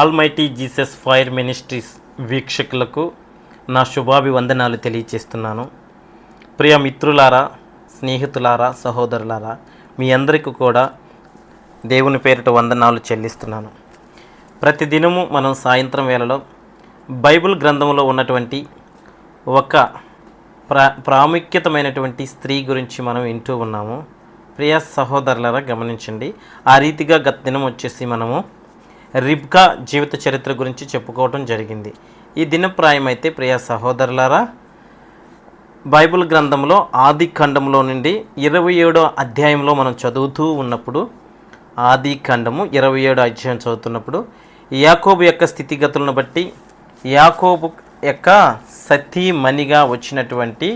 Almighty Jesus fire ministries వీక్షకులకు నా శుభాభివందనాలు తెలియచేస్తున్నాను. ప్రియ మిత్రులారా స్నేహితులారా సహోదరులారా మీ అందరికీ కూడా దేవుని పేరిట వందనాలు చెల్లిస్తున్నాను. ప్రతిదినము మనం సాయంత్రం వేళలో బైబిల్ గ్రంథంలో ఉన్నటువంటి ఒక ప్రా ప్రాముఖ్యతమైనటువంటి స్త్రీ గురించి మనం వింటూ ఉన్నాము. ప్రియ సహోదరులారా గమనించండి. ఆ రీతిగా గత దినం వచ్చేసి మనము రిబ్కా జీవిత చరిత్ర గురించి చెప్పుకోవటం జరిగింది. ఈ దినప్రాయం అయితే ప్రియ సహోదరులారా బైబిల్ గ్రంథంలో ఆది ఖండంలో నుండి ఇరవై ఏడో అధ్యాయంలో మనం చదువుతూ ఉన్నప్పుడు ఆది ఖండము ఇరవై ఏడో అధ్యాయం చదువుతున్నప్పుడు యాకోబు యొక్క స్థితిగతులను బట్టి యాకోబు యొక్క సతీమణిగా వచ్చినటువంటి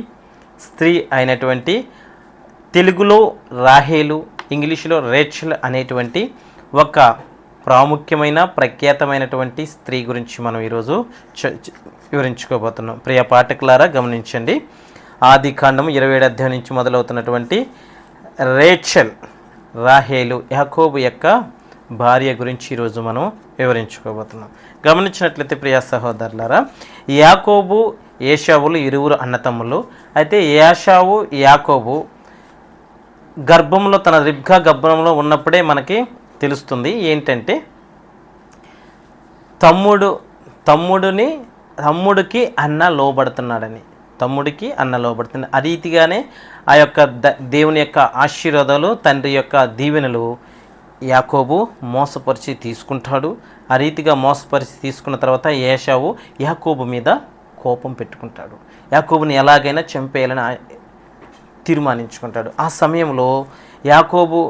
స్త్రీ అయినటువంటి తెలుగులో రాహేలు ఇంగ్లీషులో రేచల్ అనేటువంటి ఒక ప్రాముఖ్యమైన ప్రఖ్యాతమైనటువంటి స్త్రీ గురించి మనం ఈరోజు చ- వివరించుకోబోతున్నాం. ప్రియ పాఠకులారా గమనించండి. ఆది కాండం ఇరవై ఏడు అధ్యాయం నుంచి మొదలవుతున్నటువంటి రేచల్ రాహేలు యాకోబు యొక్క భార్య గురించి ఈరోజు మనం వివరించుకోబోతున్నాం. గమనించినట్లయితే ప్రియ సహోదరులారా యాకోబు ఏషావులు ఇరువురు అన్నతమ్ములు. అయితే యాషావు యాకోబు గర్భంలో తన రిబ్గా గర్భంలో ఉన్నప్పుడే మనకి తెలుస్తుంది ఏంటంటే తమ్ముడు తమ్ముడిని తమ్ముడికి అన్న లోబడుతున్నాడని తమ్ముడికి అన్న లోబడుతున్నాడు ఆ రీతిగానే ఆ యొక్క ద దేవుని యొక్క ఆశీర్వాదాలు తండ్రి యొక్క దీవెనలు యాకోబు మోసపరిచి తీసుకుంటాడు. ఆ రీతిగా మోసపరిచి తీసుకున్న తర్వాత ఏషావు యాకోబు మీద కోపం పెట్టుకుంటాడు. యాకోబుని ఎలాగైనా చంపేయాలని తీర్మానించుకుంటాడు. ఆ సమయంలో యాకోబు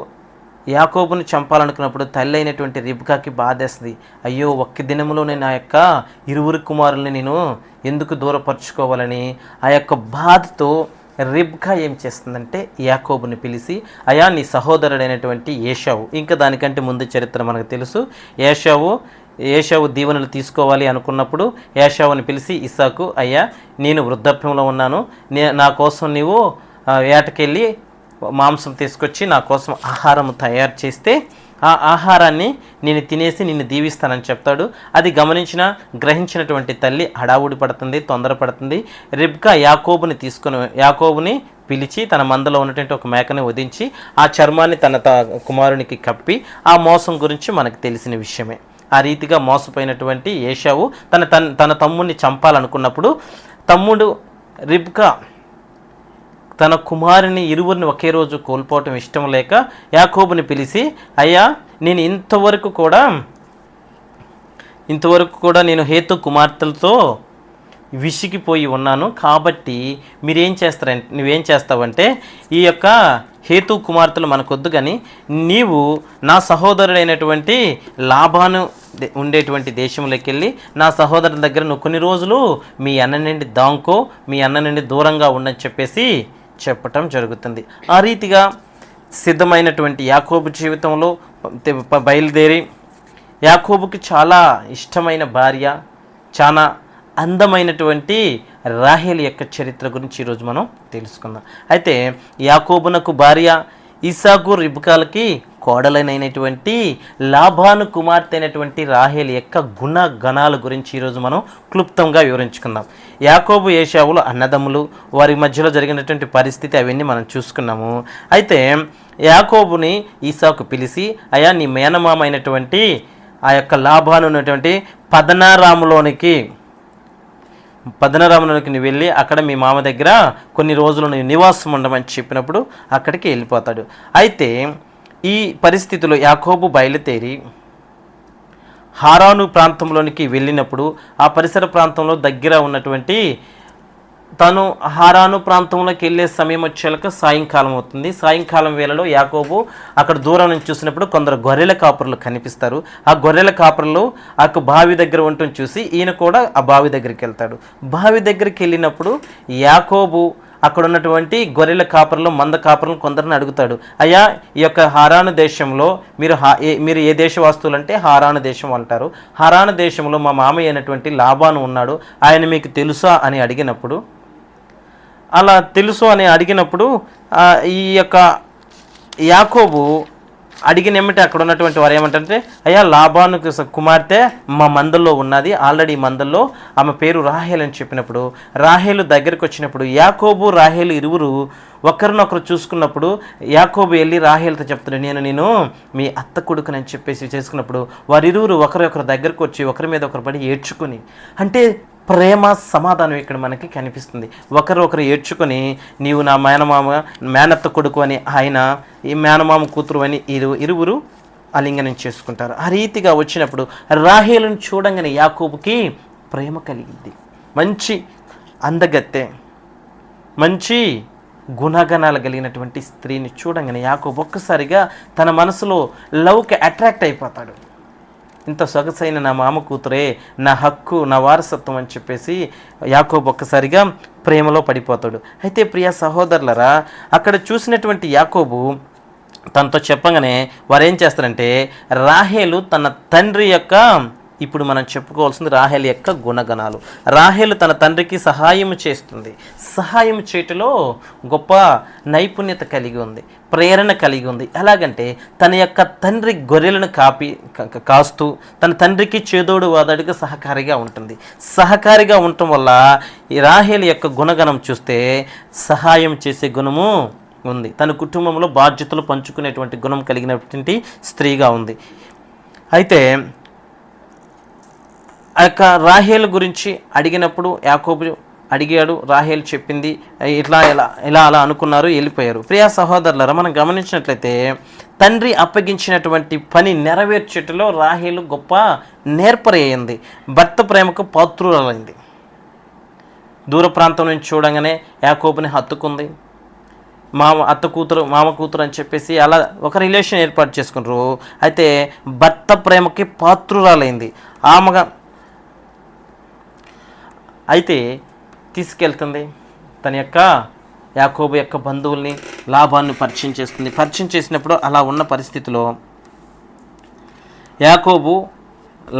యాకోబుని చంపాలనుకున్నప్పుడు తల్లి అయినటువంటి రిబ్కాకి బాధేస్తుంది. అయ్యో ఒక్క దినంలోనే నా యొక్క ఇరువురు కుమారుల్ని నేను ఎందుకు దూరపరుచుకోవాలని? ఆ యొక్క బాధతో రిబ్కా ఏం చేస్తుందంటే యాకోబుని పిలిచి అయా నీ సహోదరుడైనటువంటి ఏషావు. ఇంకా దానికంటే ముందు చరిత్ర మనకు తెలుసు. ఏషావు ఏషావు దీవెనలు తీసుకోవాలి అనుకున్నప్పుడు ఏషావుని పిలిచి ఇసాకు అయ్యా నేను వృద్ధాప్యంలో ఉన్నాను. నా కోసం నీవు వేటకెళ్ళి మాంసం తీసుకొచ్చి నా కోసం ఆహారం తయారు చేస్తే ఆ ఆహారాన్ని నేను తినేసి నిన్ను దీవిస్తానని చెప్తాడు. అది గమనించిన గ్రహించినటువంటి తల్లి హడావుడి పడుతుంది తొందరపడుతుంది రిబ్కా యాకోబుని తీసుకుని యాకోబుని పిలిచి తన మందలో ఉన్నటువంటి ఒక మేకని వధించి ఆ చర్మాన్ని తన త కుమారునికి కప్పి ఆ మోసం గురించి మనకు తెలిసిన విషయమే. ఆ రీతిగా మోసపోయినటువంటి ఏషావు తన తన తన తమ్ముడిని చంపాలనుకున్నప్పుడు తమ్ముడు రిబ్కా తన కుమారుని ఇరువురిని ఒకే రోజు కోల్పోవటం ఇష్టం లేక యాకోబుని పిలిచి అయ్యా నేను ఇంతవరకు కూడా ఇంతవరకు కూడా నేను హేతు కుమార్తెలతో విసిగిపోయి ఉన్నాను. కాబట్టి మీరేం చేస్తారంటే నువ్వేం చేస్తావంటే ఈ యొక్క హేతు కుమార్తెలు మనకొద్దు కానీ నీవు నా సహోదరుడైనటువంటి లాభాను ఉండేటువంటి దేశంలోకి వెళ్ళి నా సహోదరుల దగ్గర నువ్వు కొన్ని రోజులు మీ అన్న నుండి దాంకో మీ అన్న నుండి దూరంగా ఉండని చెప్పేసి చెప్పటం జరుగుతుంది. ఆ రీతిగా సిద్ధమైనటువంటి యాకోబు జీవితంలో బయలుదేరి యాకోబుకి చాలా ఇష్టమైన భార్య చాలా అందమైనటువంటి రాహేల్ యొక్క చరిత్ర గురించి ఈరోజు మనం తెలుసుకుందాం. అయితే యాకోబునకు భార్య ఇసాకు రిబ్కాలకి కోడలైనటువంటి లాభాను కుమార్తె అయినటువంటి రాహేల్ యొక్క గుణ గణాల గురించి ఈరోజు మనం క్లుప్తంగా వివరించుకుందాం. యాకోబు ఏషావులు అన్నదమ్ములు వారి మధ్యలో జరిగినటువంటి పరిస్థితి అవన్నీ మనం చూసుకున్నాము. అయితే యాకోబుని ఈసాకు పిలిచి అయా నీ మేనమామ అయినటువంటి ఆ యొక్క లాభాను ఉన్నటువంటి పదనారాములోనికి పదనరామునికి నువ్వు వెళ్ళి అక్కడ మీ మామ దగ్గర కొన్ని రోజులు నువ్వు నివాసం ఉండమని చెప్పినప్పుడు అక్కడికి వెళ్ళిపోతాడు. అయితే ఈ పరిస్థితిలో యాకోబు బయలుదేరి హారాను ప్రాంతంలోనికి వెళ్ళినప్పుడు ఆ పరిసర ప్రాంతంలో దగ్గర ఉన్నటువంటి తను హారాను ప్రాంతంలోకి వెళ్ళే సమయం వచ్చేలాక సాయంకాలం అవుతుంది. సాయంకాలం వేళలో యాకోబు అక్కడ దూరం నుంచి చూసినప్పుడు కొందరు గొర్రెల కాపరులు కనిపిస్తారు. ఆ గొర్రెల కాపరులు ఆ బావి దగ్గర ఉండటం చూసి ఈయన కూడా ఆ బావి దగ్గరికి వెళ్తాడు. బావి దగ్గరికి వెళ్ళినప్పుడు యాకోబు అక్కడ ఉన్నటువంటి గొర్రెల కాపర్లు మంద కాపర్లు కొందరిని అడుగుతాడు అయ్యా ఈ యొక్క హారాను దేశంలో మీరు హా ఏ- మీరు ఏ దేశ వస్తువులు అంటే హారాను దేశం అంటారు. హారాను దేశంలో మా మామయ్య అయినటువంటి లాభాను ఉన్నాడు ఆయన మీకు తెలుసా? అని అడిగినప్పుడు అలా తెలుసు అని అడిగినప్పుడు ఈ యొక్క యాకోబు అడిగిన ఏమిటి? అక్కడ ఉన్నటువంటి వారు ఏమంటారంటే అయ్యా లాభాను కుమార్తె మా మందల్లో ఉన్నది ఆల్రెడీ మందల్లో ఆమె పేరు రాహేల్ అని చెప్పినప్పుడు రాహేలు దగ్గరికి వచ్చినప్పుడు యాకోబు రాహేలు ఇరువురు ఒకరినొకరు చూసుకున్నప్పుడు యాకోబు వెళ్ళి రాహేల్తో చెప్తున్నాడు నేను నేను మీ అత్త కొడుకునని చెప్పేసి చేసుకున్నప్పుడు వారిరువురు ఒకరొకరు దగ్గరకు వచ్చి ఒకరి మీద ఒకరు పడి ఏడ్చుకుని అంటే ప్రేమ సమాధానం ఇక్కడ మనకి కనిపిస్తుంది. ఒకరు ఒకరు ఏడ్చుకొని నీవు నా మేనమామ మేనత్త కొడుకు అని ఆయన ఈ మేనమామ కూతురు అని ఇరు ఇరువురు అలింగనం చేసుకుంటారు. ఆ రీతిగా వచ్చినప్పుడు రాహేలను చూడంగానే యాకోబుకి ప్రేమ కలిగింది. మంచి అందగత్తె మంచి గుణగణాలు కలిగినటువంటి స్త్రీని చూడంగానే యాకోబు ఒక్కసారిగా తన మనసులో లవ్కి అట్రాక్ట్ అయిపోతాడు. ఇంత సొగసైన నా మామ కూతురే నా హక్కు నా వారసత్వం అని చెప్పేసి యాకోబు ఒక్కసారిగా ప్రేమలో పడిపోతాడు. అయితే ప్రియ సహోదరులరా అక్కడ చూసినటువంటి యాకోబు తనతో చెప్పగానే వారు ఏం చేస్తారంటే రాహేలు తన తండ్రి యొక్క ఇప్పుడు మనం చెప్పుకోవాల్సింది రాహేల్ యొక్క గుణగణాలు. రాహేలు తన తండ్రికి సహాయం చేస్తుంది. సహాయం చేయటంలో గొప్ప నైపుణ్యత కలిగి ఉంది. ప్రేరణ కలిగి ఉంది. ఎలాగంటే తన యొక్క తండ్రి గొర్రెలను కాపి కాస్తూ తన తండ్రికి చేదోడు వాదడిగా సహకారిగా ఉంటుంది. సహకారిగా ఉండటం వల్ల ఈ రాహేల్ యొక్క గుణగణం చూస్తే సహాయం చేసే గుణము ఉంది. తన కుటుంబంలో బాధ్యతలు పంచుకునేటువంటి గుణం కలిగినటువంటి స్త్రీగా ఉంది. అయితే యొక్క రాహేల్ గురించి అడిగినప్పుడు యాకోబు అడిగాడు రాహేల్ చెప్పింది ఇట్లా ఇలా ఇలా అలా అనుకున్నారు వెళ్ళిపోయారు. ప్రియా సహోదరులరా మనం గమనించినట్లయితే తండ్రి అప్పగించినటువంటి పని నెరవేర్చేటలో రాహేలు గొప్ప నేర్పరయ్యింది భర్త ప్రేమకు పాత్రురాలైంది. దూర ప్రాంతం నుంచి చూడంగానే యాకోబుని హత్తుకుంది. మామ అత్త కూతురు మామ కూతురు అని చెప్పేసి అలా ఒక రిలేషన్ ఏర్పాటు చేసుకున్నారు. అయితే భర్త ప్రేమకి పాత్రురాలైంది. ఆమెగా అయితే తీసుకెళ్తుంది. తన యొక్క యాకోబు యొక్క బంధువుల్ని లాభాన్ని పరిచయం చేస్తుంది. పరిచయం చేసినప్పుడు అలా ఉన్న పరిస్థితిలో యాకోబు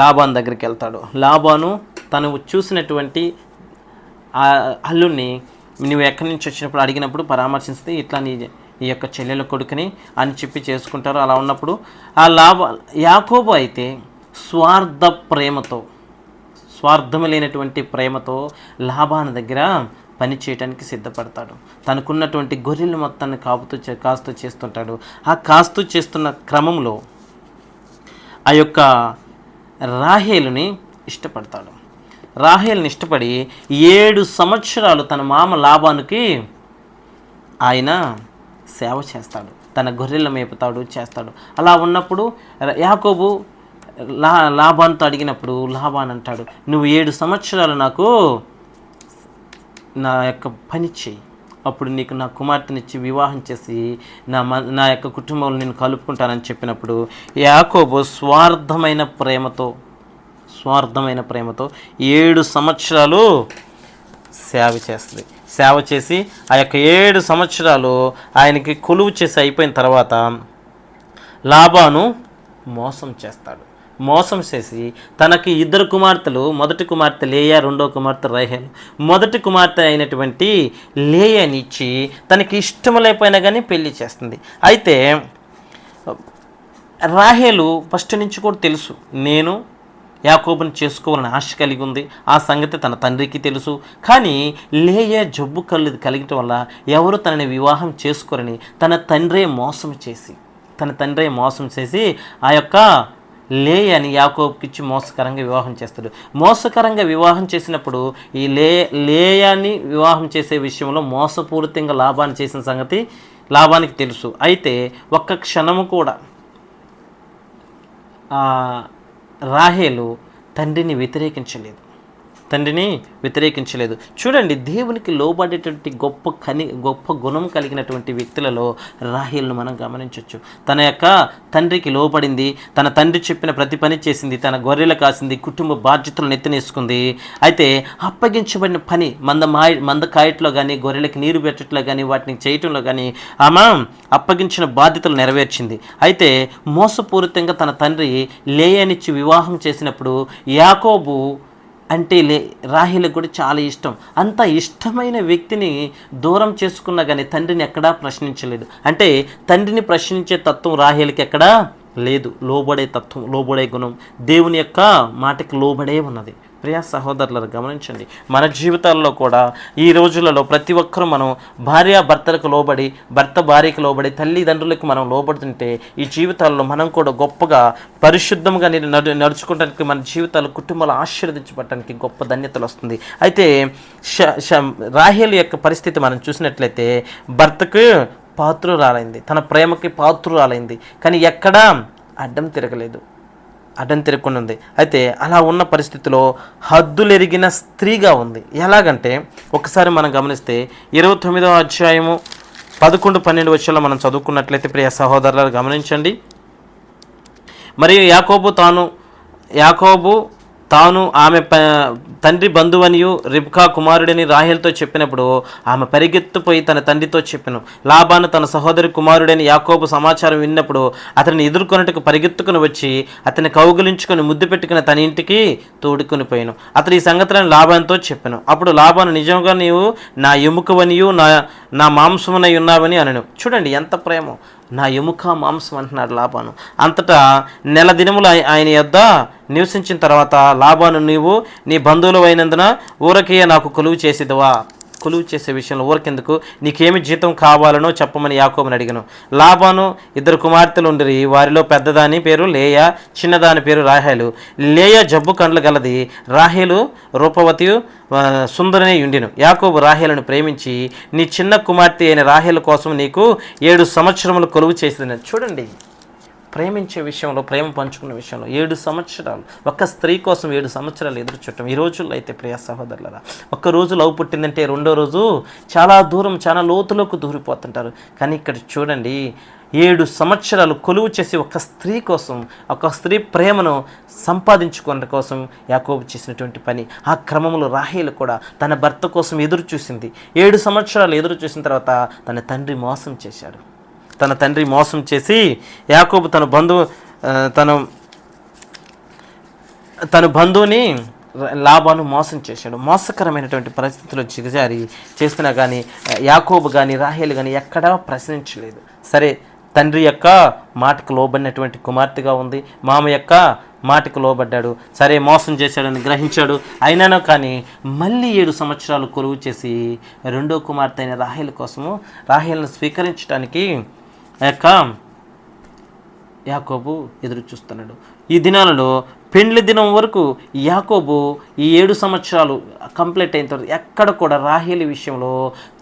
లాభాన్ దగ్గరికి వెళ్తాడు. లాభాను తను చూసినటువంటి ఆ అల్లుడిని నువ్వు ఎక్కడి నుంచి వచ్చినప్పుడు అడిగినప్పుడు పరామర్శిస్తే ఇట్లా నీ ఈ యొక్క చెల్లెల కొడుకుని అని చెప్పి చేసుకుంటారు. అలా ఉన్నప్పుడు ఆ లాభ యాకోబు అయితే స్వార్థ ప్రేమతో స్వార్థము లేనటువంటి ప్రేమతో లాభాన దగ్గర పని చేయడానికి సిద్ధపడతాడు. తనకున్నటువంటి గొర్రెలు మొత్తాన్ని కాపుతూ కాస్తూ చేస్తుంటాడు. ఆ కాస్తూ చేస్తున్న క్రమంలో ఆ యొక్క రాహేలుని ఇష్టపడతాడు. రాహేల్ని ఇష్టపడి ఏడు సంవత్సరాలు తన మామ లాభానికి ఆయన సేవ చేస్తాడు. తన గొర్రెల మేపుతాడు చేస్తాడు. అలా ఉన్నప్పుడు యాకోబు లా లాభాన్తో అడిగినప్పుడు లాభాన్ అంటాడు నువ్వు ఏడు సంవత్సరాలు నాకు నా యొక్క పని చేయి అప్పుడు నీకు నా కుమార్తెనిచ్చి వివాహం చేసి నా మ నా యొక్క కుటుంబంలో నేను కలుపుకుంటానని చెప్పినప్పుడు యాకోబు స్వార్థమైన ప్రేమతో స్వార్థమైన ప్రేమతో ఏడు సంవత్సరాలు సేవ చేస్తుంది. సేవ చేసి ఆ యొక్క ఏడు సంవత్సరాలు ఆయనకి కొలువు చేసి అయిపోయిన తర్వాత లాభాను మోసం చేస్తాడు. మోసం చేసి తనకి ఇద్దరు కుమార్తెలు మొదటి కుమార్తె లేయా రెండో కుమార్తె రైహేల్. మొదటి కుమార్తె అయినటువంటి లేయని ఇచ్చి తనకి ఇష్టం లేకపోయినా కానీ పెళ్ళి చేస్తుంది. అయితే రాహేలు ఫస్ట్ నుంచి కూడా తెలుసు నేను యాకోబుని చేసుకోవాలని ఆశ కలిగి ఉంది. ఆ సంగతి తన తండ్రికి తెలుసు. కానీ లేయ జబ్బు కళ్ళు కలిగటం వల్ల ఎవరు తనని వివాహం చేసుకోరని తన తండ్రే మోసం చేసి తన తండ్రే మోసం చేసి ఆ యొక్క లేయని యాకోబ్కిచ్చి మోసకరంగా వివాహం చేస్తాడు. మోసకరంగా వివాహం చేసినప్పుడు ఈ లే లేయాన్ని వివాహం చేసే విషయంలో మోసపూరితంగా లాభాన్ని చేసిన సంగతి లాభానికి తెలుసు. అయితే ఒక్క క్షణము కూడా రాహేలు తండ్రిని వ్యతిరేకించలేదు. తండ్రిని వ్యతిరేకించలేదు. చూడండి దేవునికి లోబడేటువంటి గొప్ప కని గొప్ప గుణం కలిగినటువంటి వ్యక్తులలో రాహిల్ను మనం గమనించవచ్చు తన యొక్క తండ్రికి లోబడింది తన తండ్రి చెప్పిన ప్రతి పని చేసింది తన గొర్రెలు కాసింది కుటుంబ బాధ్యతలు నెత్తినేసుకుంది. అయితే అప్పగించబడిన పని మంద మాయ మంద కాయట్లో కానీ గొర్రెలకు నీరు పెట్టట్లో కానీ వాటిని చేయటంలో కానీ ఆమె అప్పగించిన బాధ్యతలు నెరవేర్చింది. అయితే మోసపూరితంగా తన తండ్రి లేయనిచ్చి వివాహం చేసినప్పుడు యాకోబు అంటే లే రాహిలకు కూడా చాలా ఇష్టం. అంత ఇష్టమైన వ్యక్తిని దూరం చేసుకున్నా కానీ తండ్రిని ఎక్కడా ప్రశ్నించలేదు. అంటే తండ్రిని ప్రశ్నించే తత్వం రాహిలకి ఎక్కడా లేదు. లోబడే తత్వం లోబడే గుణం దేవుని యొక్క మాటకి లోబడే ఉన్నది. ప్రియా సహోదరులను గమనించండి. మన జీవితాల్లో కూడా ఈ రోజులలో ప్రతి ఒక్కరూ మనం భార్య భర్తలకు లోబడి భర్త భార్యకు లోబడి తల్లిదండ్రులకు మనం లోబడుతుంటే ఈ జీవితాల్లో మనం కూడా గొప్పగా పరిశుద్ధంగా నడు నడుచుకోవడానికి మన జీవితాలు కుటుంబాలు ఆశీర్వదించబడటానికి గొప్ప ధన్యతలు వస్తుంది. అయితే ష రాహేల్ యొక్క పరిస్థితి మనం చూసినట్లయితే భర్తకు పాత్రురాలైంది. తన ప్రేమకి పాత్రురాలైంది. కానీ ఎక్కడా అడ్డం తిరగలేదు. అడ్డం ఉంది అయితే అలా ఉన్న పరిస్థితిలో హద్దులెరిగిన స్త్రీగా ఉంది. ఎలాగంటే ఒకసారి మనం గమనిస్తే ఇరవై తొమ్మిదవ అధ్యాయము పదకొండు పన్నెండు వచ్చేలో మనం చదువుకున్నట్లయితే ప్రియ సహోదరులు గమనించండి. మరియు యాకోబు తాను యాకోబు తాను ఆమె ప తండ్రి బంధువనియు రిబ్కా కుమారుడని రాహేల్తో చెప్పినప్పుడు ఆమె పరిగెత్తుపోయి తన తండ్రితో చెప్పాను. లాబాను తన సహోదరి కుమారుడని యాకోబు సమాచారం విన్నప్పుడు అతన్ని ఎదుర్కొన్నట్టుకు పరిగెత్తుకుని వచ్చి అతన్ని కౌగులించుకొని ముద్దు పెట్టుకుని తన ఇంటికి తోడుకొని పోయాను. అతడు ఈ సంగతులను లాభాన్తో చెప్పాను. అప్పుడు లాభాను నిజంగా నీవు నా ఎముకవనియు నా నా మాంసమునై ఉన్నావని అనను. చూడండి ఎంత ప్రేమ. నా ఎముక మాంసం అంటున్నాడు లాభాను అంతటా నెల దినములు ఆయన యొద్ద నివసించిన తర్వాత లాభాను నీవు నీ బంధువులు అయినందున ఊరకే నాకు కొలువు చేసేదివా? కొలువు చేసే విషయంలో ఊరకెందుకు? నీకేమి జీతం కావాలనో చెప్పమని యాకోబుని అడిగాను. లాభాను ఇద్దరు కుమార్తెలు ఉండిరి వారిలో పెద్దదాని పేరు లేయ చిన్నదాని పేరు రాహేలు. లేయ జబ్బు కండ్లు గలది రాహేలు రూపవతి సుందరనే ఉండిను యాకోబు రాహేలను ప్రేమించి నీ చిన్న కుమార్తె అయిన రాహేల కోసం నీకు ఏడు సంవత్సరములు కొలువు చేసింది చూడండి. ప్రేమించే విషయంలో ప్రేమ పంచుకునే విషయంలో ఏడు సంవత్సరాలు ఒక్క స్త్రీ కోసం ఏడు సంవత్సరాలు ఎదురు చూడటం. ఈ రోజుల్లో అయితే ప్రియ సహోదరులరా ఒక్క రోజు లవ్ పుట్టిందంటే రెండో రోజు చాలా దూరం చాలా లోతులోకి దూరిపోతుంటారు. కానీ ఇక్కడ చూడండి ఏడు సంవత్సరాలు కొలువు చేసి ఒక స్త్రీ కోసం ఒక స్త్రీ ప్రేమను సంపాదించుకున్న కోసం యాకోబు చేసినటువంటి పని. ఆ క్రమంలో రాహేలు కూడా తన భర్త కోసం ఎదురు చూసింది. ఏడు సంవత్సరాలు ఎదురు చూసిన తర్వాత తన తండ్రి మోసం చేశాడు. తన తండ్రి మోసం చేసి యాకోబు తన బంధువు తను తన తన బంధువుని లాభాను మోసం చేశాడు. మోసకరమైనటువంటి పరిస్థితులు జిగజారి చేస్తున్నా కానీ యాకోబు కానీ రాహేలు కానీ ఎక్కడా ప్రశ్నించలేదు. సరే తండ్రి యొక్క మాటకు లోబడినటువంటి కుమార్తెగా ఉంది మామ యొక్క మాటకు లోబడ్డాడు. సరే మోసం చేశాడని గ్రహించాడు. అయినానో కానీ మళ్ళీ ఏడు సంవత్సరాలు కొలువు చేసి రెండో కుమార్తె అయిన రాహేల్ కోసము రాహేల్ను స్వీకరించడానికి ఆ యొక్క యాకోబు ఎదురు చూస్తున్నాడు. ఈ దినాలలో పెండ్లి దినం వరకు యాకోబు ఈ ఏడు సంవత్సరాలు కంప్లీట్ అయిన తర్వాత ఎక్కడ కూడా రాహేలి విషయంలో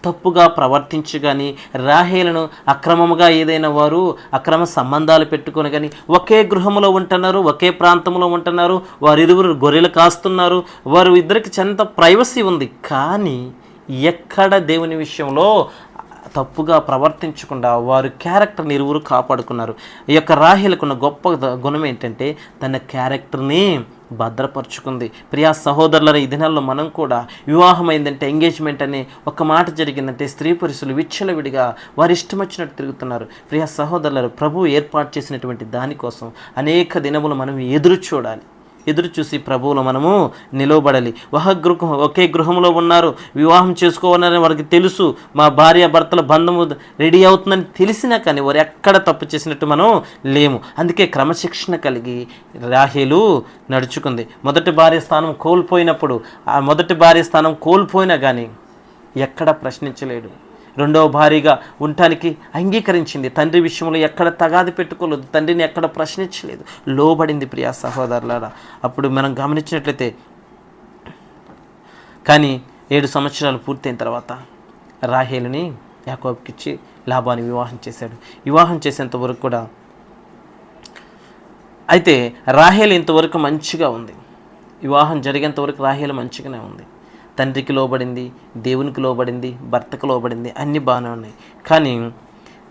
తప్పుగా ప్రవర్తించి కానీ రాహేలను అక్రమముగా ఏదైనా వారు అక్రమ సంబంధాలు పెట్టుకొని కానీ ఒకే గృహంలో ఉంటున్నారు ఒకే ప్రాంతంలో ఉంటున్నారు వారిరువురు గొర్రెలు కాస్తున్నారు వారు ఇద్దరికి చెంత ప్రైవసీ ఉంది. కానీ ఎక్కడ దేవుని విషయంలో తప్పుగా ప్రవర్తించకుండా వారు క్యారెక్టర్ని ఇరువురు కాపాడుకున్నారు. ఈ యొక్క రాహిలకున్న గొప్ప గుణం ఏంటంటే తన క్యారెక్టర్ని భద్రపరుచుకుంది. ప్రియా సహోదరుల ఈ దినాల్లో మనం కూడా వివాహం అయిందంటే ఎంగేజ్మెంట్ అనే ఒక మాట జరిగిందంటే స్త్రీ పురుషులు విచ్చలవిడిగా వారి ఇష్టం వచ్చినట్టు తిరుగుతున్నారు. ప్రియా సహోదరులు ప్రభు ఏర్పాటు చేసినటువంటి దానికోసం అనేక దినములు మనం ఎదురు చూడాలి ఎదురు చూసి ప్రభువులు మనము నిలవబడాలి. ఒక గృహ ఒకే గృహంలో ఉన్నారు. వివాహం చేసుకోవాలని వారికి తెలుసు. మా భార్య భర్తల బంధము రెడీ అవుతుందని తెలిసినా కానీ వారు ఎక్కడ తప్పు చేసినట్టు మనం లేము. అందుకే క్రమశిక్షణ కలిగి రాహేలు నడుచుకుంది. మొదటి భార్య స్థానం కోల్పోయినప్పుడు ఆ మొదటి భార్య స్థానం కోల్పోయినా కానీ ఎక్కడ ప్రశ్నించలేడు. రెండవ భారీగా ఉండటానికి అంగీకరించింది. తండ్రి విషయంలో ఎక్కడ తగాది పెట్టుకోలేదు. తండ్రిని ఎక్కడ ప్రశ్నించలేదు. లోబడింది ప్రియా సహోదరులారా. అప్పుడు మనం గమనించినట్లయితే కానీ ఏడు సంవత్సరాలు పూర్తయిన తర్వాత రాహేలుని యాకోబ్కిచ్చి లాభాన్ని వివాహం చేశాడు. వివాహం చేసేంతవరకు కూడా అయితే రాహేల్ ఇంతవరకు మంచిగా ఉంది. వివాహం జరిగేంతవరకు రాహేలు మంచిగానే ఉంది. తండ్రికి లోబడింది దేవునికి లోబడింది భర్తకు లోబడింది అన్నీ బాగానే ఉన్నాయి. కానీ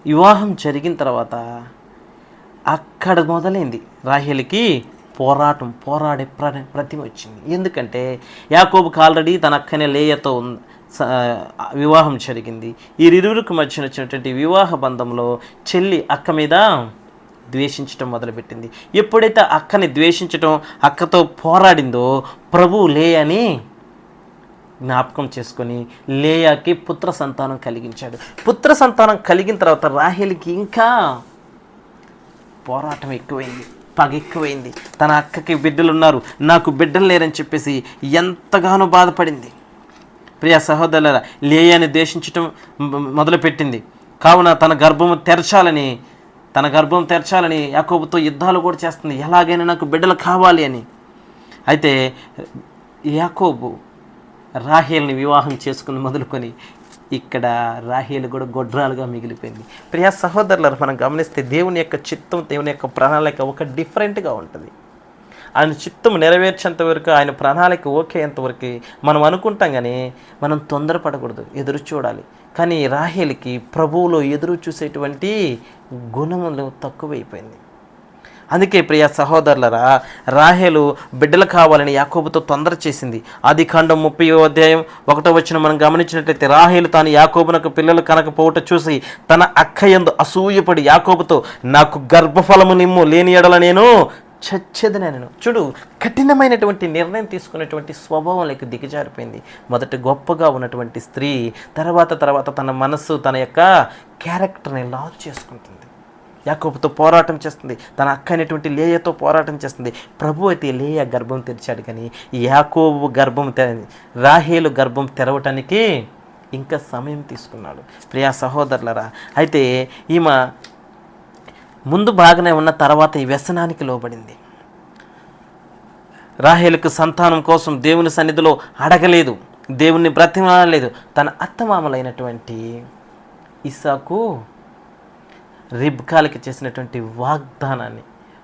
వివాహం జరిగిన తర్వాత అక్కడ మొదలైంది రాహిలకి పోరాటం పోరాడే ప్ర ప్రతిమ వచ్చింది. ఎందుకంటే యాకోబుకి ఆల్రెడీ తన అక్కనే లేయతో ఉంది వివాహం జరిగింది. వీరిరువురికి మధ్య వచ్చినటువంటి వివాహ బంధంలో చెల్లి అక్క మీద ద్వేషించటం మొదలుపెట్టింది. ఎప్పుడైతే అక్కని ద్వేషించటం అక్కతో పోరాడిందో ప్రభువు లే అని జ్ఞాపకం చేసుకొని లేయాకి పుత్ర సంతానం కలిగించాడు. పుత్ర సంతానం కలిగిన తర్వాత రాహేలికి ఇంకా పోరాటం ఎక్కువైంది పగ ఎక్కువైంది. తన అక్కకి బిడ్డలు ఉన్నారు. నాకు బిడ్డలు లేరని చెప్పేసి ఎంతగానో బాధపడింది. ప్రియ సహోదరుల లేయాని దేశించటం మొదలుపెట్టింది. కావున తన గర్భము తెరచాలని తన గర్భం తెరచాలని యాకోబుతో యుద్ధాలు కూడా చేస్తుంది. ఎలాగైనా నాకు బిడ్డలు కావాలి అని. అయితే యాకోబు రాహేల్ని వివాహం చేసుకుని మొదలుకొని ఇక్కడ రాహేలు కూడా గొడ్రాలుగా మిగిలిపోయింది. ప్రియా సహోదరులను మనం గమనిస్తే దేవుని యొక్క చిత్తం దేవుని యొక్క ప్రణాళిక ఒక డిఫరెంట్గా ఉంటుంది. ఆయన చిత్తం నెరవేర్చేంత వరకు ఆయన ప్రణాళిక ఓకే అంతవరకు మనం అనుకుంటాం కానీ మనం తొందరపడకూడదు ఎదురు చూడాలి. కానీ రాహేల్కి ప్రభువులో ఎదురు చూసేటువంటి గుణములు తక్కువైపోయింది. అందుకే ప్రియ సహోదరులరా రాహేలు బిడ్డలు కావాలని యాకోబుతో తొందర చేసింది. ఆది కాండం ముప్పై అధ్యాయం ఒకటో వచ్చిన మనం గమనించినట్లయితే రాహేలు తాను యాకోబునకు పిల్లలు కనకపోవట చూసి తన అక్కయందు అసూయపడి యాకోబుతో నాకు గర్భఫలము నిమ్ము లేని ఎడల నేను చచ్చేది నేను. చూడు కఠినమైనటువంటి నిర్ణయం తీసుకునేటువంటి స్వభావంలోకి దిగజారిపోయింది. మొదట గొప్పగా ఉన్నటువంటి స్త్రీ తర్వాత తర్వాత తన మనస్సు తన యొక్క క్యారెక్టర్ని లాచ్ చేసుకుంటుంది. యాకోబుతో పోరాటం చేస్తుంది. తన అక్క అయినటువంటి లేయతో పోరాటం చేస్తుంది. ప్రభు అయితే లేయ గర్భం తెరిచాడు కానీ యాకోబు గర్భం తె రాహేలు గర్భం తెరవటానికి ఇంకా సమయం తీసుకున్నాడు. ప్రియా సహోదరులరా అయితే ఈమె ముందు బాగానే ఉన్న తర్వాత ఈ వ్యసనానికి లోబడింది. రాహేలుకు సంతానం కోసం దేవుని సన్నిధిలో అడగలేదు. దేవుణ్ణి బ్రతిమలేదు తన అత్తమామలైనటువంటి ఇసాకు రిబ్కాలకి చేసినటువంటి వాగ్దానాన్ని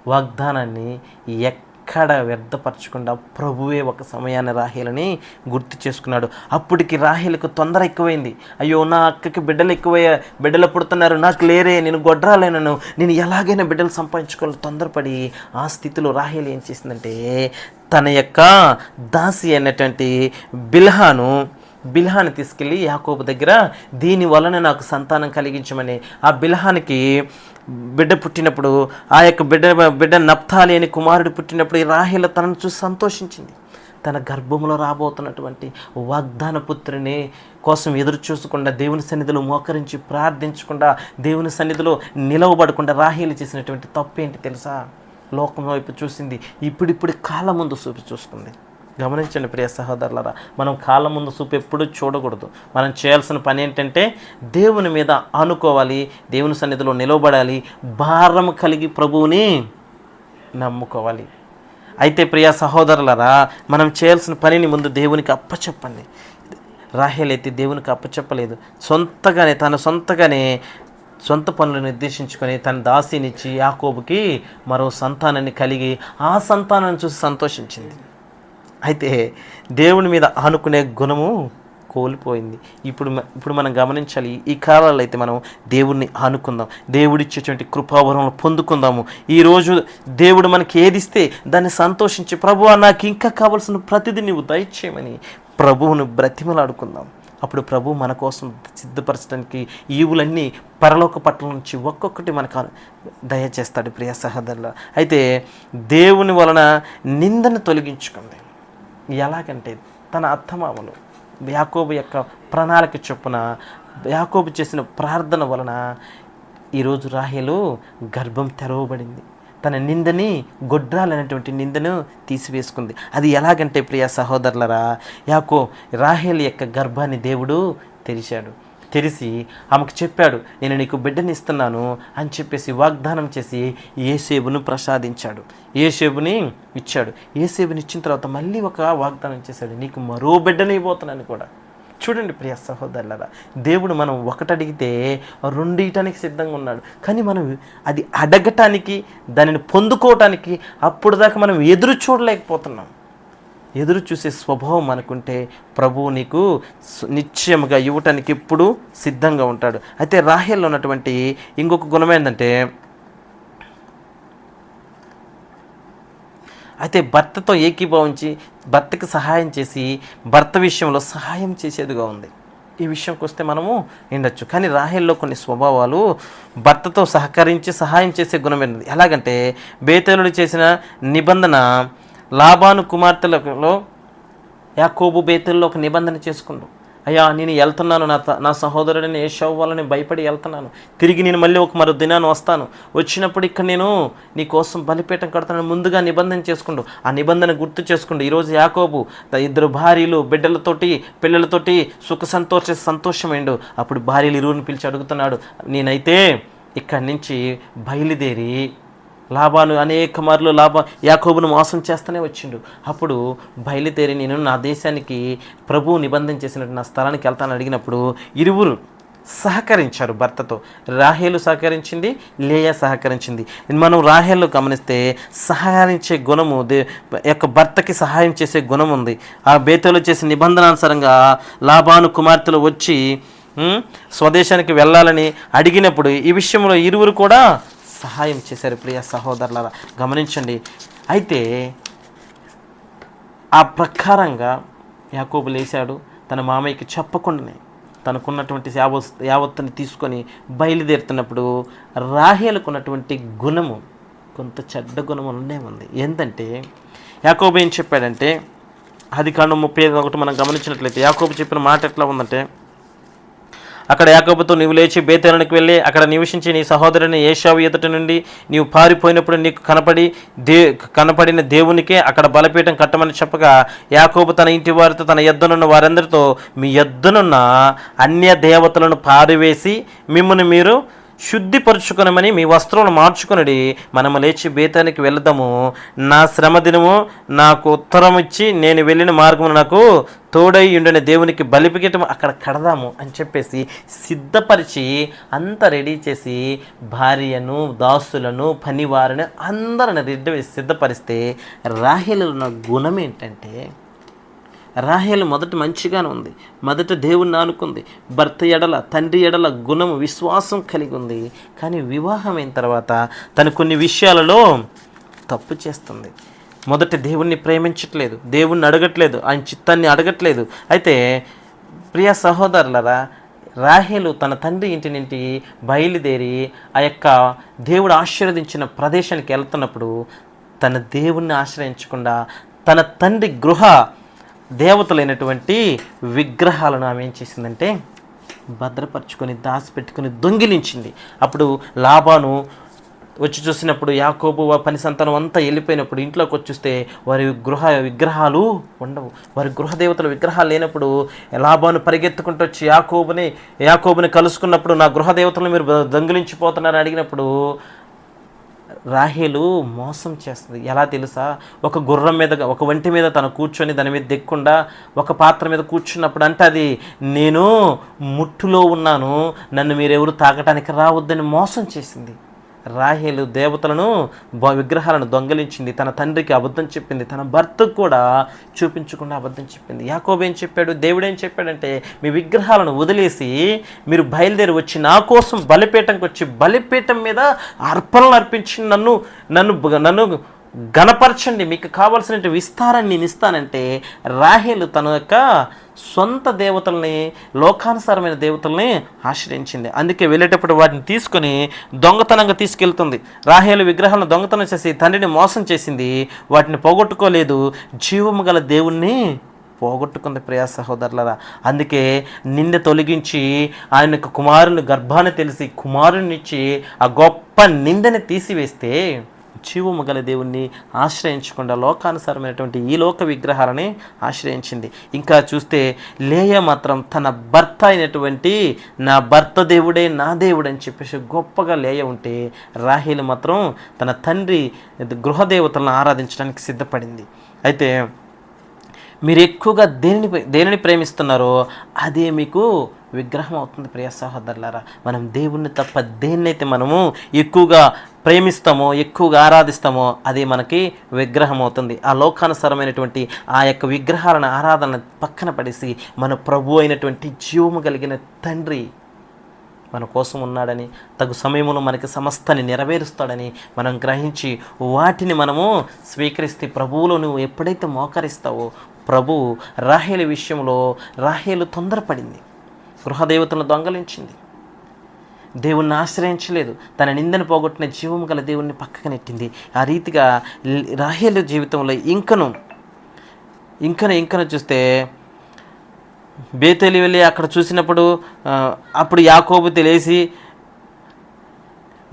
వాగ్దానాన్ని ఎక్కడ వ్యర్థపరచకుండా ప్రభువే ఒక సమయాన్ని రాహేలని గుర్తు చేసుకున్నాడు. అప్పటికి రాహేలకు తొందర ఎక్కువైంది. అయ్యో నా అక్కకి బిడ్డలు ఎక్కువయ్యా బిడ్డలు పుడుతున్నారు. నాకు లేరే నేను గొడ్రాలేనను. నేను ఎలాగైనా బిడ్డలు సంపాదించుకోవాలి తొందరపడి ఆ స్థితిలో రాహేలు ఏం చేసిందంటే తన యొక్క దాసి అయినటువంటి బిల్హాను బిల్హాని తీసుకెళ్ళి యాకోబు దగ్గర దీని వలన నాకు సంతానం కలిగించమని. ఆ బిల్హానికి బిడ్డ పుట్టినప్పుడు ఆ యొక్క బిడ్డ బిడ్డ నప్తాలి అని కుమారుడు పుట్టినప్పుడు ఈ రాహిల తనను చూసి సంతోషించింది. తన గర్భంలో రాబోతున్నటువంటి వాగ్దాన పుత్రుని కోసం ఎదురు చూసకుండా దేవుని సన్నిధిలో మోకరించి ప్రార్థించకుండా దేవుని సన్నిధిలో నిలవబడకుండా రాహీలు చేసినటువంటి తప్పు ఏంటి తెలుసా? లోకం వైపు చూసింది. ఇప్పుడిప్పుడు కాలం ముందు చూపి చూసుకుంది. గమనించండి ప్రియ సహోదరులరా మనం కాళ్ళ ముందు చూపు ఎప్పుడూ చూడకూడదు. మనం చేయాల్సిన పని ఏంటంటే దేవుని మీద ఆనుకోవాలి దేవుని సన్నిధిలో నిలవబడాలి భారం కలిగి ప్రభువుని నమ్ముకోవాలి. అయితే ప్రియ సహోదరులరా మనం చేయాల్సిన పనిని ముందు దేవునికి అప్పచెప్పండి. రాహేలైతే దేవునికి అప్పచెప్పలేదు. సొంతగానే తన సొంతగానే సొంత పనులు నిర్దేశించుకొని తన దాసినిచ్చి యాకోబుకి మరో సంతానాన్ని కలిగి ఆ సంతానాన్ని చూసి సంతోషించింది. అయితే దేవుని మీద ఆనుకునే గుణము కోల్పోయింది. ఇప్పుడు మ- ఇప్పుడు మనం గమనించాలి ఈ కాలాల్లో అయితే మనం దేవుణ్ణి ఆనుకుందాం. దేవుడిచ్చేటువంటి కృపావరములు పొందుకుందాము. ఈరోజు దేవుడు మనకి ఏదిస్తే దాన్ని సంతోషించి ప్రభు నాకు ఇంకా కావాల్సిన ప్రతిదీ నువ్వు దయచేయమని ప్రభువును బ్రతిమలాడుకుందాం. అప్పుడు ప్రభు మన కోసం సిద్ధపరచడానికి ఈవులన్నీ పరలోక పట్ల నుంచి ఒక్కొక్కటి మనకు దయచేస్తాడు ప్రియ సహోదరులు అయితే దేవుని వలన నిందను తొలగించుకుంది. ఎలాగంటే తన అత్తమామలు యాకోబు యొక్క ప్రణాళిక చొప్పున యాకోబు చేసిన ప్రార్థన వలన ఈరోజు రాహేలు గర్భం తెరవబడింది. తన నిందని గొడ్రాలనేటువంటి నిందను తీసివేసుకుంది. అది ఎలాగంటే ప్రియ సహోదరులరా యాకో రాహేల్ యొక్క గర్భాన్ని దేవుడు తెరిచాడు. తెలిసి ఆమెకు చెప్పాడు నేను నీకు బిడ్డని ఇస్తున్నాను అని చెప్పేసి వాగ్దానం చేసి ఏసేబును ప్రసాదించాడు. ఏసేబుని ఇచ్చాడు. ఏసేబుని ఇచ్చిన తర్వాత మళ్ళీ ఒక వాగ్దానం చేశాడు నీకు మరో బిడ్డని ఇవ్వబోతున్నాను కూడా. చూడండి ప్రియ సహోదరులరా దేవుడు మనం ఒకటి అడిగితే సిద్ధంగా ఉన్నాడు. కానీ మనం అది అడగటానికి దానిని పొందుకోవటానికి అప్పుడు దాకా మనం ఎదురు చూడలేకపోతున్నాం. ఎదురు చూసే స్వభావం మనకుంటే ప్రభువు నీకు నిశ్చయముగా ఇవ్వటానికి ఎప్పుడు సిద్ధంగా ఉంటాడు. అయితే రాహేల్లో ఉన్నటువంటి ఇంకొక గుణం ఏంటంటే అయితే భర్తతో ఏకీభవించి భర్తకి సహాయం చేసి భర్త విషయంలో సహాయం చేసేదిగా ఉంది. ఈ విషయంకి వస్తే మనము ఉండొచ్చు కానీ రాహెల్లో కొన్ని స్వభావాలు భర్తతో సహకరించి సహాయం చేసే గుణం ఎలాగంటే బేతలుడు చేసిన నిబంధన లాభాను కుమార్తెలలో యాకోబు బేతుల్లో ఒక నిబంధన చేసుకుండు. అయ్యా నేను వెళ్తున్నాను. నా త- నా సహోదరుడిని ఏ షవ్ వాళ్ళని భయపడి వెళ్తున్నాను. తిరిగి నేను మళ్ళీ ఒక మరో దినాన్ని వస్తాను. వచ్చినప్పుడు ఇక్కడ నేను నీ కోసం బలిపీఠం కడతాను ముందుగా నిబంధన చేసుకుండు. ఆ నిబంధన గుర్తు చేసుకుండు. ఈరోజు యాకోబు ఇద్దరు భార్యలు బిడ్డలతోటి పిల్లలతోటి సుఖ సంతోష సంతోషమైండు అప్పుడు భార్యలు ఇరువుని పిలిచి అడుగుతున్నాడు నేనైతే ఇక్కడి నుంచి బయలుదేరి లాభాను అనేక మార్లు లాభ యాకోబును మోసం చేస్తూనే వచ్చిండు. అప్పుడు బయలుదేరి నేను నా దేశానికి ప్రభువు నిబంధన చేసినట్టు నా స్థలానికి వెళ్తానని అడిగినప్పుడు ఇరువురు సహకరించారు భర్తతో. రాహేలు సహకరించింది లేయ సహకరించింది. మనం రాహేలు గమనిస్తే సహకరించే గుణము దే యొక్క భర్తకి సహాయం చేసే గుణం ఉంది. ఆ బేతలో చేసిన నిబంధనానుసారంగా లాభాను కుమార్తెలు వచ్చి స్వదేశానికి వెళ్ళాలని అడిగినప్పుడు ఈ విషయంలో ఇరువురు కూడా సహాయం చేశారు ప్రియ సహోదరులారా. గమనించండి. అయితే ఆ ప్రకారంగా యాకోబు లేశాడు. తన మామయ్యకి చెప్పకుండానే తనకున్నటువంటి యావ యావత్తుని తీసుకొని బయలుదేరుతున్నప్పుడు రాహేలుకున్నటువంటి గుణము కొంత చెడ్డ గుణం ఉండే ఉంది. ఏంటంటే యాకోబు ఏం చెప్పాడంటే అది కాండం ముప్పై ఒకటి మనం గమనించినట్లయితే యాకోబు చెప్పిన మాట ఎట్లా ఉందంటే అక్కడ యాకోబుతో నీవు లేచి బేతేలనికి వెళ్ళి అక్కడ నివసించి నీ సహోదరుని ఏషావు ఎదుట నుండి నీవు పారిపోయినప్పుడు నీకు కనపడి దే కనపడిన దేవునికే అక్కడ బలపీఠం కట్టమని చెప్పగా యాకోబు తన ఇంటి వారితో తన ఎద్దనున్న వారందరితో మీ ఎద్దనున్న అన్య దేవతలను పారివేసి మిమ్మల్ని మీరు శుద్ధిపరుచుకునమని మీ వస్త్రములు మార్చుకునడి. మనము లేచి బేతానికి వెళదాము. నా శ్రమ దినము నాకు ఉత్తరం ఇచ్చి నేను వెళ్ళిన మార్గము నాకు తోడై ఉండిన దేవునికి బలిపికటం అక్కడ కడదాము అని చెప్పేసి సిద్ధపరిచి అంత రెడీ చేసి భార్యను దాసులను పనివారిని అందరిని రెడ్డి సిద్ధపరిస్తే రాహిలున్న గుణం ఏంటంటే రాహేలు మొదట మంచిగానే ఉంది. మొదట దేవుణ్ణి ఆనుకుంది. భర్త ఎడల తండ్రి ఎడల గుణము విశ్వాసం కలిగి ఉంది. కానీ వివాహం అయిన తర్వాత తను కొన్ని విషయాలలో తప్పు చేస్తుంది. మొదట దేవుణ్ణి ప్రేమించట్లేదు. దేవుణ్ణి అడగట్లేదు. ఆయన చిత్తాన్ని అడగట్లేదు. అయితే ప్రియ సహోదరులరా రాహేలు తన తండ్రి ఇంటి నుండి బయలుదేరి ఆ యొక్క దేవుడు ఆశీర్వదించిన ప్రదేశానికి వెళ్తున్నప్పుడు తన దేవుణ్ణి ఆశ్రయించకుండా తన తండ్రి గృహ దేవతలైనటువంటి విగ్రహాలను ఆమె ఏం చేసిందంటే భద్రపరుచుకొని దాచిపెట్టుకొని దొంగిలించింది. అప్పుడు లాభాను వచ్చి చూసినప్పుడు యాకోబు పని సంతానం అంతా వెళ్ళిపోయినప్పుడు ఇంట్లోకి వచ్చి చూస్తే వారి గృహ విగ్రహాలు ఉండవు. వారి గృహ దేవతల విగ్రహాలు లేనప్పుడు లాభాను పరిగెత్తుకుంటూ వచ్చి యాకోబుని యాకోబుని కలుసుకున్నప్పుడు నా గృహ దేవతలను మీరు దొంగిలించిపోతున్నారని అడిగినప్పుడు రాహేలు మోసం చేస్తుంది. ఎలా తెలుసా? ఒక గుర్రం మీద ఒక వంటి మీద తను కూర్చొని దాని మీద దిక్కుండా ఒక పాత్ర మీద కూర్చున్నప్పుడు అంటే అది నేను ముట్టులో ఉన్నాను. నన్ను మీరెవరు తాగటానికి రావద్దని మోసం చేసింది. రాహేలు దేవతలను బ- విగ్రహాలను దొంగలించింది. తన తండ్రికి అబద్ధం చెప్పింది. తన భర్తకు కూడా చూపించకుండా అబద్ధం చెప్పింది. యాకోబు ఏం చెప్పాడు? దేవుడు ఏం చెప్పాడంటే మీ విగ్రహాలను వదిలేసి మీరు బయలుదేరి వచ్చి నా కోసం బలిపీఠంకి వచ్చి బలిపీఠం మీద అర్పణలు అర్పించి నన్ను నన్ను నన్ను గణపరచండి మీకు కావాల్సిన విస్తారాన్ని నేను ఇస్తానంటే రాహేలు తన యొక్క సొంత దేవతల్ని లోకానుసారమైన దేవతల్ని ఆశ్రయించింది. అందుకే వెళ్ళేటప్పుడు వాటిని తీసుకొని దొంగతనంగా తీసుకెళ్తుంది. రాహేలు విగ్రహాలను దొంగతనం చేసి తండ్రిని మోసం చేసింది. వాటిని పోగొట్టుకోలేదు. జీవము గల దేవుణ్ణి పోగొట్టుకుంది ప్రియా సహోదరులరా. అందుకే నింద తొలగించి ఆయన కుమారుని గర్భాన్ని తెలిసి కుమారునిచ్చి ఆ గొప్ప నిందని తీసివేస్తే జీవము గల దేవుణ్ణి ఆశ్రయించకుండా లోకానుసారమైనటువంటి ఈ లోక విగ్రహాలని ఆశ్రయించింది. ఇంకా చూస్తే లేయ మాత్రం తన భర్త అయినటువంటి నా భర్త దేవుడే నా దేవుడు అని చెప్పేసి గొప్పగా లేయ ఉంటే రాహేలు మాత్రం తన తండ్రి గృహదేవతలను ఆరాధించడానికి సిద్ధపడింది. అయితే మీరు ఎక్కువగా దేనిని దేనిని ప్రేమిస్తున్నారో అదే మీకు విగ్రహం అవుతుంది ప్రియ సహోదరులారా. మనం దేవుణ్ణి తప్ప దేన్నైతే మనము ఎక్కువగా ప్రేమిస్తామో ఎక్కువగా ఆరాధిస్తామో అది మనకి విగ్రహం అవుతుంది ఆ లోకానుసరమైనటువంటి ఆ యొక్క విగ్రహాలను ఆరాధన పక్కన పడేసి మన ప్రభు అయినటువంటి జీవము కలిగిన తండ్రి మన కోసం ఉన్నాడని తగు సమయమును మనకి సమస్తాన్ని నెరవేరుస్తాడని మనం గ్రహించి వాటిని మనము స్వీకరిస్తే ప్రభువులో నువ్వు ఎప్పుడైతే మోకరిస్తావో ప్రభు రాహేలు విషయంలో రాహేలు తొందరపడింది. గృహదేవతలను దొంగలించింది. దేవుణ్ణి ఆశ్రయించలేదు. తన నిందను పోగొట్టిన జీవం గల దేవుణ్ణి పక్కకు నెట్టింది. ఆ రీతిగా ల్- రాహేలు జీవితంలో ఇంకను ఇంకను ఇంకను చూస్తే బేతేలి వెళ్ళి అక్కడ చూసినప్పుడు అప్పుడు యాకోబు తెలిసి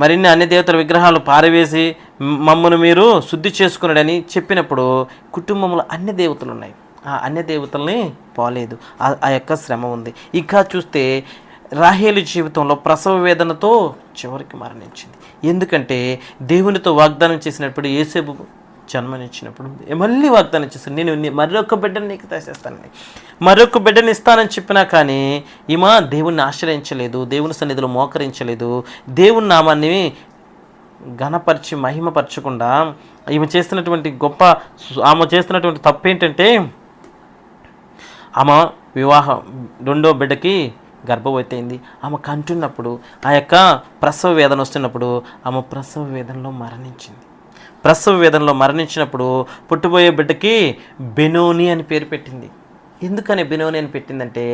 మరిన్ని అన్ని దేవతల విగ్రహాలు పారవేసి మమ్మను మీరు శుద్ధి చేసుకున్నాడని చెప్పినప్పుడు కుటుంబంలో అన్ని దేవతలు ఉన్నాయి. ఆ అన్య దేవతల్ని పోలేదు. ఆ ఆ యొక్క శ్రమ ఉంది. ఇంకా చూస్తే రాహేలు జీవితంలో ప్రసవ వేదనతో చివరికి మరణించింది. ఎందుకంటే దేవునితో వాగ్దానం చేసినప్పుడు ఏసేపు జన్మనిచ్చినప్పుడు మళ్ళీ వాగ్దానం చేస్తాను నేను మరొక బిడ్డను నీకు తెసేస్తానని మరొక బిడ్డని ఇస్తానని చెప్పినా కానీ ఈమె దేవుణ్ణి ఆశ్రయించలేదు దేవుని సన్నిధిలో మోకరించలేదు. దేవుని నామాన్ని ఘనపరిచి మహిమపరచకుండా ఈమె చేస్తున్నటువంటి గొప్ప ఆమె చేస్తున్నటువంటి తప్పు ఏంటంటే ఆమె వివాహం రెండో బిడ్డకి గర్భవతి అయింది ఆమె కంటున్నప్పుడు ఆ యొక్క ప్రసవ వేదన వస్తున్నప్పుడు ఆమె ప్రసవ వేదనలో మరణించింది. ప్రసవ వేదనలో మరణించినప్పుడు పుట్టబోయే బిడ్డకి బెనోని అని పేరు పెట్టింది. ఎందుకని బెనోని అని పెట్టిందంటే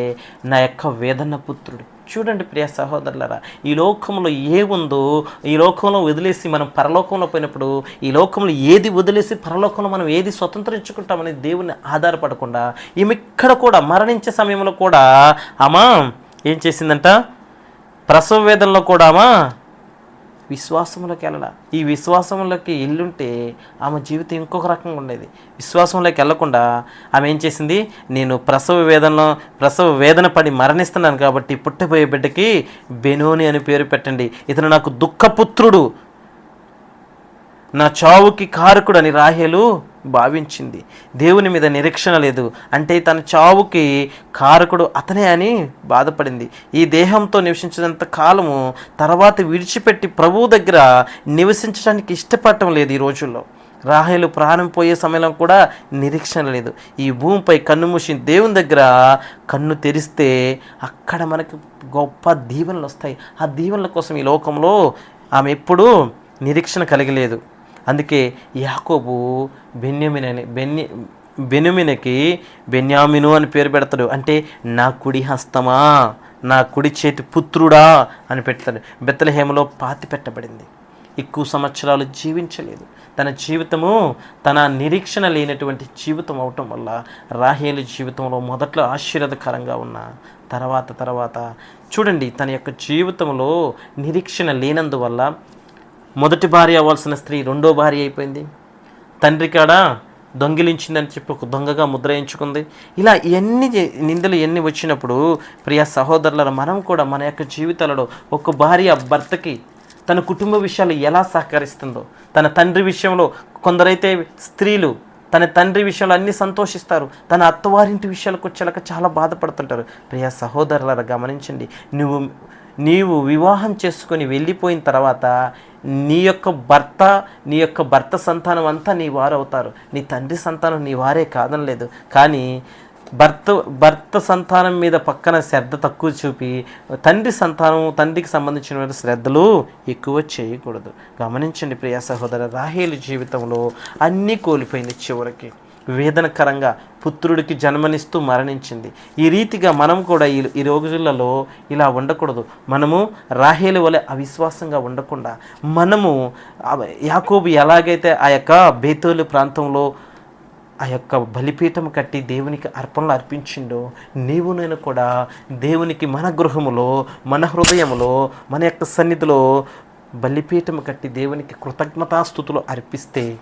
నా యొక్క వేదన పుత్రుడు. చూడండి ప్రియ సహోదరులరా ఈ లోకంలో ఏ ఉందో ఈ లోకంలో వదిలేసి మనం పరలోకంలో పోయినప్పుడు ఈ లోకంలో ఏది వదిలేసి పరలోకంలో మనం ఏది స్వతంత్రించుకుంటామని దేవుని ఆధారపడకుండా ఈమె ఇక్కడ కూడా మరణించే సమయంలో కూడా ఆమె ఏం చేసిందంట? ప్రసవ వేదనలో కూడా ఆమె విశ్వాసంలోకి వెళ్ళడా ఈ విశ్వాసంలోకి వెళ్ళుంటే ఆమె జీవితం ఇంకొక రకంగా ఉండేది. విశ్వాసంలోకి వెళ్ళకుండా ఆమె ఏం చేసింది? నేను ప్రసవ వేదనలో ప్రసవ వేదన పడి మరణిస్తున్నాను కాబట్టి పుట్టబోయే బిడ్డకి బెనోని అని పేరు పెట్టండి. ఇతను నాకు దుఃఖపుత్రుడు. నా చావుకి కారకుడు అని రాహేలు భావించింది. దేవుని మీద నిరీక్షణ లేదు. అంటే తన చావుకి కారకుడు అతనే అని బాధపడింది. ఈ దేహంతో నివసించినంత కాలము తర్వాత విడిచిపెట్టి ప్రభువు దగ్గర నివసించడానికి ఇష్టపడటం లేదు ఈ రోజుల్లో. రాహేలు ప్రాణం పోయే సమయంలో కూడా నిరీక్షణ లేదు. ఈ భూమిపై కన్ను మూసి దేవుని దగ్గర కన్ను తెరిస్తే అక్కడ మనకి గొప్ప దీవెనలు వస్తాయి. ఆ దీవెనల కోసం ఈ లోకంలో ఆమె ఎప్పుడూ నిరీక్షణ కలిగలేదు. అందుకే యాకోబు బెన్యమిన్ అని బెన్య బెనుమినకి బెన్యామిను అని పేరు పెడతాడు. అంటే నా కుడి హస్తమా? నా కుడి చేతి పుత్రుడా? అని పెడతాడు. బెత్తలహేమలో పాతి పెట్టబడింది. ఎక్కువ సంవత్సరాలు జీవించలేదు. తన జీవితము తన నిరీక్షణ లేనటువంటి జీవితం అవటం వల్ల రాహేలు జీవితంలో మొదట్లో ఆశీర్వాదకరంగా ఉన్న తర్వాత తర్వాత చూడండి తన యొక్క జీవితంలో నిరీక్షణ లేనందువల్ల మొదటి భార్య అవ్వాల్సిన స్త్రీ రెండో భార్య అయిపోయింది. తండ్రి కాడ దొంగిలించిందని చెప్పి ఒక దొంగగా ముద్ర ఎంచుకుంది. ఇలా ఎన్ని నిందలు ఎన్ని వచ్చినప్పుడు ప్రియ సహోదరుల మనం కూడా మన యొక్క జీవితాలలో ఒక భార్య భర్తకి తన కుటుంబ విషయాలు ఎలా సహకరిస్తుందో తన తండ్రి విషయంలో కొందరైతే స్త్రీలు తన తండ్రి విషయంలో అన్ని సంతోషిస్తారు తన అత్తవారింటి విషయాలకు వచ్చేలాక చాలా బాధపడుతుంటారు. ప్రియ సహోదరులను గమనించండి. నువ్వు నీవు వివాహం చేసుకొని వెళ్ళిపోయిన తర్వాత నీ యొక్క భర్త నీ యొక్క భర్త సంతానం అంతా నీ వారు అవుతారు. నీ తండ్రి సంతానం నీ వారే కాదనలేదు కానీ భర్త భర్త సంతానం మీద పక్కన శ్రద్ధ తక్కువ చూపి తండ్రి సంతానం తండ్రికి సంబంధించిన శ్రద్ధలు ఎక్కువ చేయకూడదు. గమనించండి ప్రియా సహోదర రాహేలు జీవితంలో అన్నీ కోల్పోయింది చివరికి. వేదనకరంగా పుత్రుడికి జన్మనిస్తూ మరణించింది. ఈ రీతిగా మనం కూడా ఈ ఈ రోజులలో ఇలా ఉండకూడదు. మనము రాహేలు వలె అవిశ్వాసంగా ఉండకుండా మనము యాకోబు ఎలాగైతే ఆ యొక్క బేతోలు ప్రాంతంలో ఆ యొక్క బలిపీఠం కట్టి దేవునికి అర్పణలు అర్పించిండో నీవు నేను కూడా దేవునికి మన గృహములో మన హృదయములో మన యొక్క సన్నిధిలో బలిపీఠం కట్టి దేవునికి కృతజ్ఞతాస్థుతులు అర్పిస్తే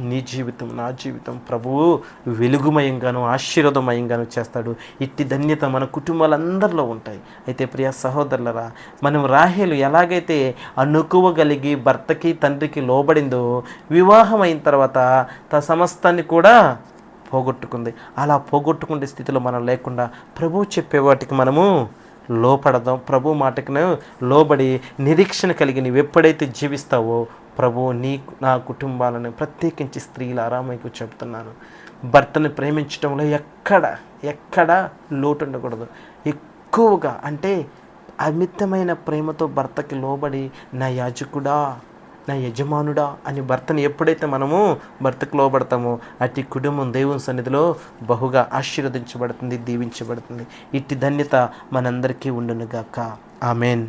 నీ జీవితం నా జీవితం ప్రభువు వెలుగుమయంగాను ఆశీర్వదమయంగాను చేస్తాడు. ఇట్టి ధన్యత మన కుటుంబాలందరిలో ఉంటాయి. అయితే ప్రియ సహోదరులరా మనం రాహేలు ఎలాగైతే అనుకోవగలిగి భర్తకి తండ్రికి లోబడిందో వివాహం అయిన తర్వాత తన సమస్తాన్ని కూడా పోగొట్టుకుంది. అలా పోగొట్టుకునే స్థితిలో మనం లేకుండా ప్రభు చెప్పే వాటికి మనము లోపడదాం. ప్రభు మాటకును లోబడి నిరీక్షణ కలిగి నువ్వు ఎప్పుడైతే జీవిస్తావో ప్రభు నీ నా కుటుంబాలను ప్రత్యేకించి స్త్రీలారా మీకు చెప్తున్నాను భర్తని ప్రేమించడంలో ఎక్కడ ఎక్కడ లోటు ఉండకూడదు. ఎక్కువగా అంటే అమితమైన ప్రేమతో భర్తకి లోబడి నా యాజకుడా నా యజమానుడా అని భర్తను ఎప్పుడైతే మనము భర్తకు లోబడతామో అట్టి కుటుంబం దేవుని సన్నిధిలో బహుగా ఆశీర్వదించబడుతుంది దీవించబడుతుంది. ఇట్టి ధన్యత మనందరికీ ఉండునుగాక. ఆమెన్.